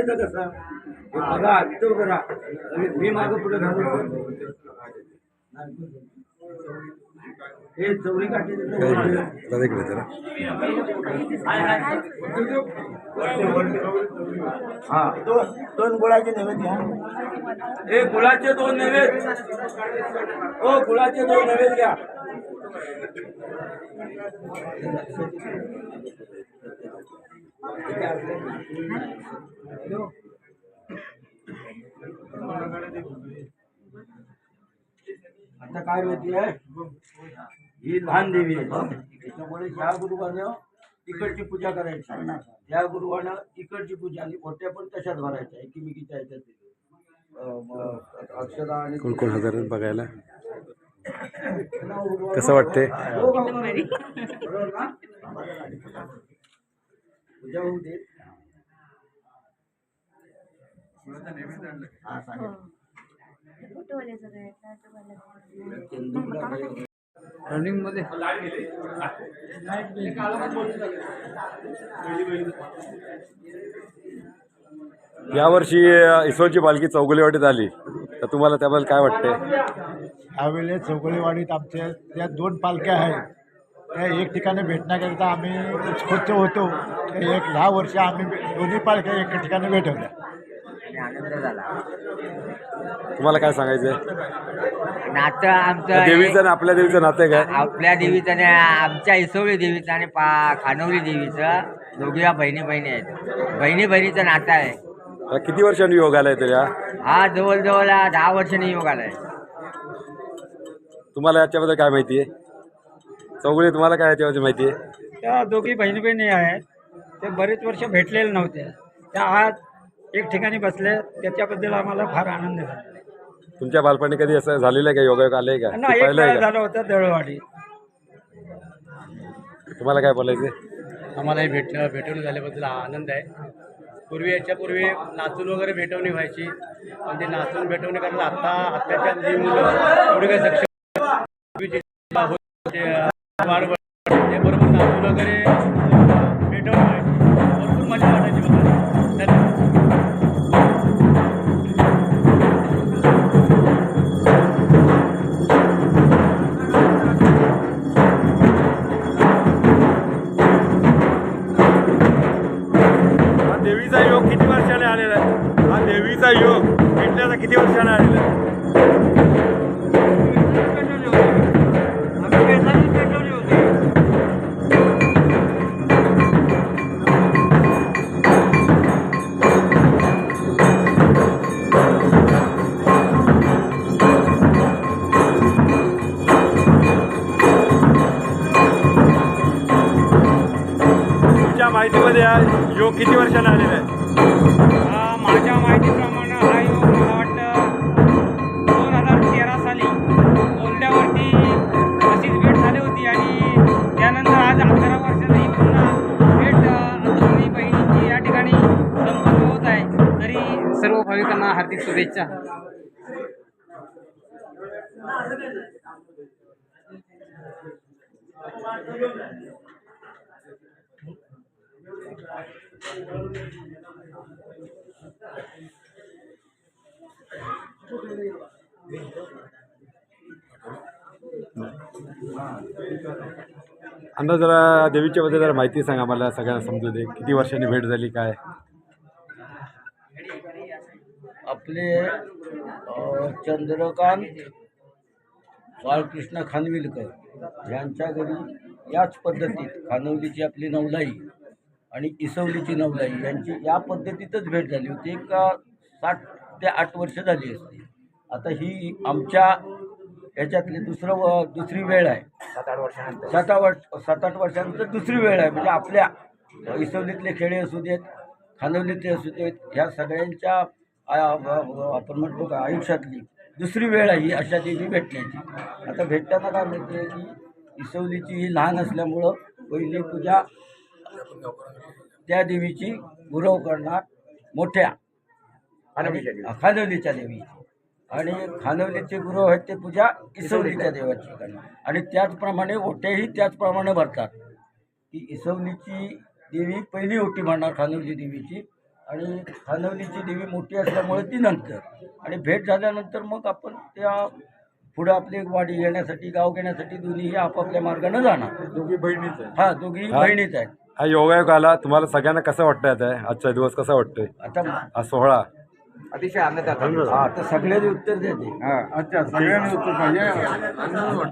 करायचा कसा? बघा तो करा मी मागं पुढे घालू हे चौरी काठी हा. दोन दोन गुळाचे नैवेद्य हे? गुळाचे दोन नैवेद्य. हो गुळाचे दोन नैवेद्य. घ्या आता काय माहिती आहे? ही लहान देवी आहे. त्याच्यामुळे ह्या गुरुवानं इकडची पूजा करायची या गुरुवानं इकडची पूजा आणि ओट्या पण तशाच भरायच्या एकमेकीच्या ह्याच्यात. अक्षरा आणि कोण कोण हजर बघायला? कसं वाटते हो, हो, ना? पूजा होऊ दे. हा, रनिंगमध्ये यावर्षी इसरोची पालखी चौगुलेवाडीत आली. तर तुम्हाला त्याबद्दल काय वाटते यावेळेस चौगुलेवाडीत आमच्या त्या दोन पालख्या आहेत. त्या एक ठिकाणी भेटण्याकरिता आम्ही उत्स्फूर्त होतो. त्या एक दहा वर्ष आम्ही दोन्ही पालख्या एका ठिकाणी भेटवल्या. तुम्हाला काय सांगायचंय? नातं आमचं देवीचं आणि आपल्या देवीचं नातं आहे काय आपल्या देवीचं आणि आमच्या इसवळी देवीचं आणि पा खानवली देवीचं दोघीला बहिणी बहिणी आहेत. बहिणी बहिणीचं नातं आहे. आता किती वर्षांनी योग आलाय तर या हा जवळजवळ दहा वर्षांनी योग आलाय. तुम्हाला याच्याबद्दल काय माहिती आहे? चौगुले तुम्हाला काय याच्याबद्दल माहिती आहे? त्या दोघी बहिणी बहिणी आहेत. ते बरेच वर्ष भेटलेले नव्हते. त्या आज एक ठिकाणी बसले. त्याच्याबद्दल आम्हाला फार आनंद झाला. तुमच्या बालपणी कधी असं झालेलं आहे का? योगायोग आलंय का? ना ते एक पाहिलंय वेळा का? झालं होतं दळवाडी. तुम्हाला काय बोलायचं आम्हाला हे भेट भेटवणूक झाल्याबद्दल आनंद आहे. पूर्वी याच्यापूर्वी नाचून वगैरे भेटवणी व्हायची. पण ते नाचून भेटवणी करायला आता आत्ताच्या जी मुलं एवढी काही सक्षम पूर्वीचे होते, वाढ- बरोबर वगैरे भरपूर मजा वाटायची हा देवीचा योग किती वर्षाने आलेला आहे? हा देवीचा योग भेटल्याचा किती वर्षाने आलेला आहे? माहितीमध्ये हा योग किती वर्षानं आलेला आहे? माझ्या माहितीप्रमाणे हा योग मला वाटतं दोन हजार तेरा साली बोलल्यावरती अशीच भेट झाली होती आणि त्यानंतर आज अकरा वर्षांनी पुन्हा भेट दोन्ही बहिणींची या ठिकाणी संपन्न होत आहे. तरी सर्व भाविकांना हार्दिक शुभेच्छा. अण्णा जरा देवीच्या बद्दल जरा माहिती सांगा मला. सगळ्यांना समजू दे. किती वर्षांनी भेट झाली काय? आपले चंद्रकांत बाळकृष्ण खानविलकर यांच्या घरी याच पद्धतीत खानवलीची आपली नवलाई. आणि इसवलीची नवलाई यांची या पद्धतीतच भेट झाली होती. एक साठ ते आठ वर्ष झाली असती. आता ही आमच्या याच्यातली दुसरं व दुसरी वेळ आहे. सात आठ वर्षानंतर. सात आठ वर्ष सात आठ वर्षानंतर दुसरी वेळ आहे. म्हणजे आपल्या इसवलीतले खेळे असू देत खानवलीतले असू देत ह्या सगळ्यांच्या आपण म्हणतो का आयुष्यातली दुसरी वेळ आहे ही अशा देवी भेटण्याची. आता भेटताना काय आहे की इसवलीची ही लहान असल्यामुळं पहिली पूजा त्या देवीची गुरव करणार मोठ्या खानवलीच्या देवी आणि खानवलीचे गुरु आहेत ते पूजा इसवलीच्या देवाची करणार. आणि त्याचप्रमाणे ओट्याही त्याचप्रमाणे भरतात. की इसवलीची देवी पहिली ओटी भरणार खानवली देवीची. आणि खानवलीची देवी मोठी असल्यामुळे ती नंतर. आणि भेट झाल्यानंतर मग आपण त्या पुढं आपली वाडी घेण्यासाठी गाव घेण्यासाठी दोन्हीही आपापल्या मार्गानं जाणार. दोघी बहिणीच आहे हा दोघी हा. बहिणीच आहेत. हा योगायोग आला. तुम्हाला सगळ्यांना कसं वाटतंय आता? आजचा दिवस कसा वाटतोय? आता हा सोहळा. अतिशय आनंदात हा आता सगळ्यांनी उत्तर देते अच्छा सगळ्यांनी उत्तर पाहिजे.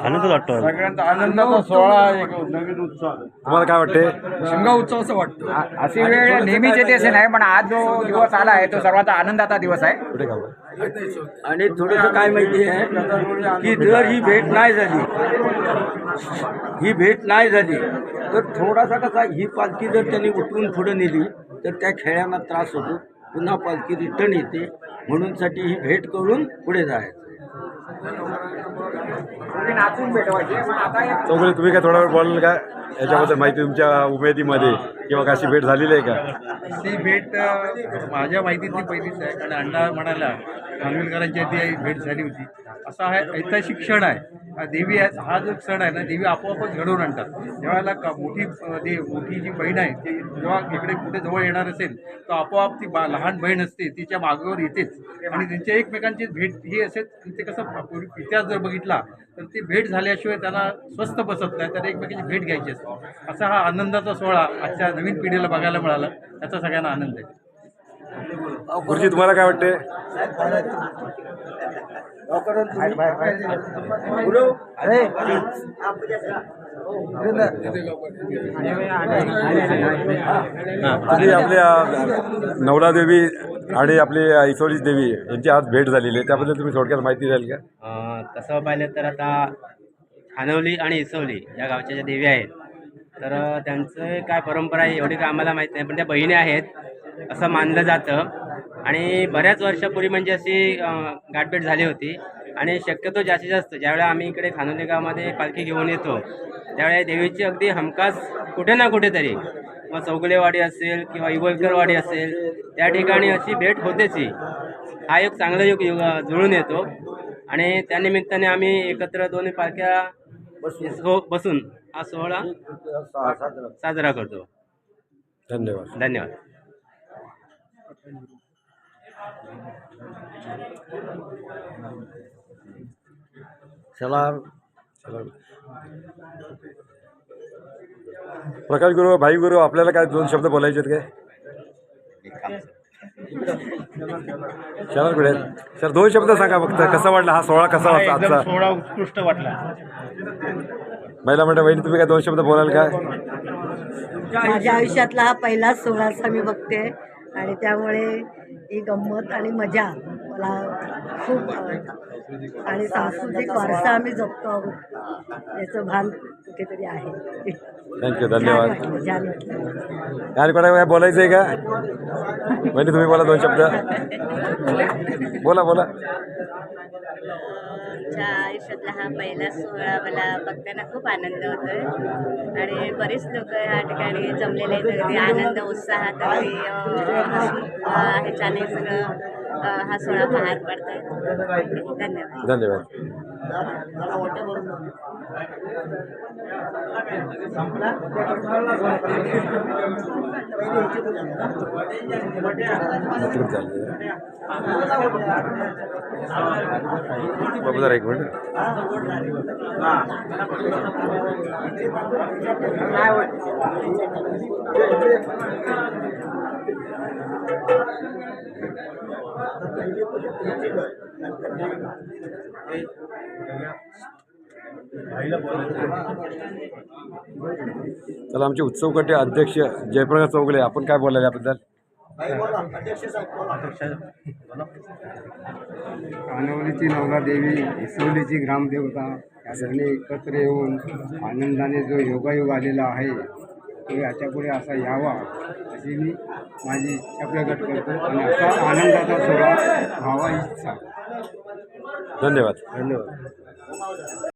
आनंद वाटतो. सगळ्यांचा आनंदाचा सोहळा एक नवीन उत्साह तुम्हाला काय वाटते शिमगा उत्सव असं वाटतं. अशी वेळ नेहमीच येते असे नाही पण आज जो दिवस आला आहे तो सर्वांचा आनंदाचा दिवस आहे. कुठे गाव आणि थोडंसं काय माहिती आहे की जर ही भेट नाही झाली ही भेट नाही झाली तर थोडासा कसा ही पालखी जर त्यांनी उठवून पुढे नेली तर त्या खेळ्यांना त्रास होतो. पुन्हा पालखी रिटर्न येते. म्हणून साठी ही भेट करून पुढे जायचं. चौगुले तुम्ही काय थोडा वेळ बोलाल का? याच्याबद्दल माहिती तुमच्या उमेदीमध्ये किंवा कशी भेट झालेली आहे का? ती भेट माझ्या माहितीतली पहिलीच आहे. कारण अण्णा म्हणाला खानविलकरांची ती भेट झाली होती. असा हा ऐतिहासिक क्षण आहे. देवी आहे हा जो क्षण आहे ना देवी आपोआपच घडवून आणतात. ज्यावेळेला का मोठी दे मोठी जी बहीण आहे ती जेव्हा इकडे कुठे जवळ येणार असेल तर आपोआप ती बा लहान बहीण असते तिच्या मागेवर येतेच. आणि त्यांच्या एकमेकांची भेट ही असेच आणि ते कसं इतिहास जर बघितला तर ती भेट झाल्याशिवाय त्यांना स्वस्त बसत नाही तर एकमेकांची भेट घ्यायची असते. असा हा आनंदाचा सोहळा आजच्या नवीन पिढीला बघायला मिळाला. त्याचा सगळ्यांना आनंद आहे. गुरुजी तुम्हाला काय वाटते तुम्ही आपल्या नवला देवी आणि आपली इसोली देवी यांची आज भेट झालेली आहे. त्याबद्दल तुम्ही थोडक्यात माहिती द्याल का? तसं पाहिलं तर आता खानवली आणि इसवली या गावच्या ज्या देवी आहेत तर त्यांचं काय परंपरा आहे एवढी काय आम्हाला माहीत नाही पण त्या बहिणी आहेत असं मानलं जातं. आणि बऱ्याच वर्षापूर्वी म्हणजे अशी गाठभेट झाली होती. आणि शक्यतो जास्तीत जास्त ज्यावेळेला आम्ही इकडे खानोली गावामध्ये पालखी घेऊन येतो त्यावेळेला देवीची अगदी हमखास कुठे ना कुठेतरी मग चौगुलेवाडी असेल किंवा इवलकरवाडी असेल त्या ठिकाणी अशी भेट होतेच ही. हा एक चांगला योग योग जुळून येतो. आणि त्यानिमित्ताने आम्ही एकत्र दोन्ही पालख्या हो- बसून हा सोहळा साजरा करतो. धन्यवाद. धन्यवाद. चला प्रकाश गुरु भाई गुरु आपल्याला काय दोन शब्द बोलायचे आहेत काय? कुठे आहेत? सर दोन शब्द सांगा फक्त. कसा वाटला हा सोहळा? कसा वाटला आजचा? सोहळा उत्कृष्ट वाटला. महिला म्हणता बहिणी तुम्ही काय दोन शब्द बोलाल काय माझ्या आयुष्यातला हा पहिलाच सोहळा मी बघते. आणि त्यामुळे ही गंमत आणि मजा मला खूप आवडतं आणि सांस्कृतिक वारसा आम्ही जपतो आहोत. याचं भान कुठेतरी आहे. थँक्यू धन्यवाद. छान वाटलं कोणा काय बोलायचं आहे का? बहिणी तुम्ही बोला दोन शब्द. बोला बोला. आमच्या आयुष्यातला हा पहिला सोहळा मला बघताना खूप आनंद होतोय. आणि बरेच लोक या ठिकाणी जमलेले आहेत. ते आनंद उत्साहात अगदी ह्याच्याने सगळं हा सोहळा पार आहे धन्यवाद. धन्यवाद. बाबू जरा एक मिनिट. चला आमचे उत्सव कटे अध्यक्ष जयप्रकाश चौगले आपण काय बोलायला याबद्दल? कानवलीची नवला देवी इसवलीची ग्रामदेवता या दोन्ही एकत्र येऊन आनंदाने जो योगायोग आलेला आहे तो याच्यापुढे असा यावा अशी मी माझी इच्छा प्रकट करतो. आणि असा आनंदाचा सोहळा व्हावा इच्छा. धन्यवाद. धन्यवाद.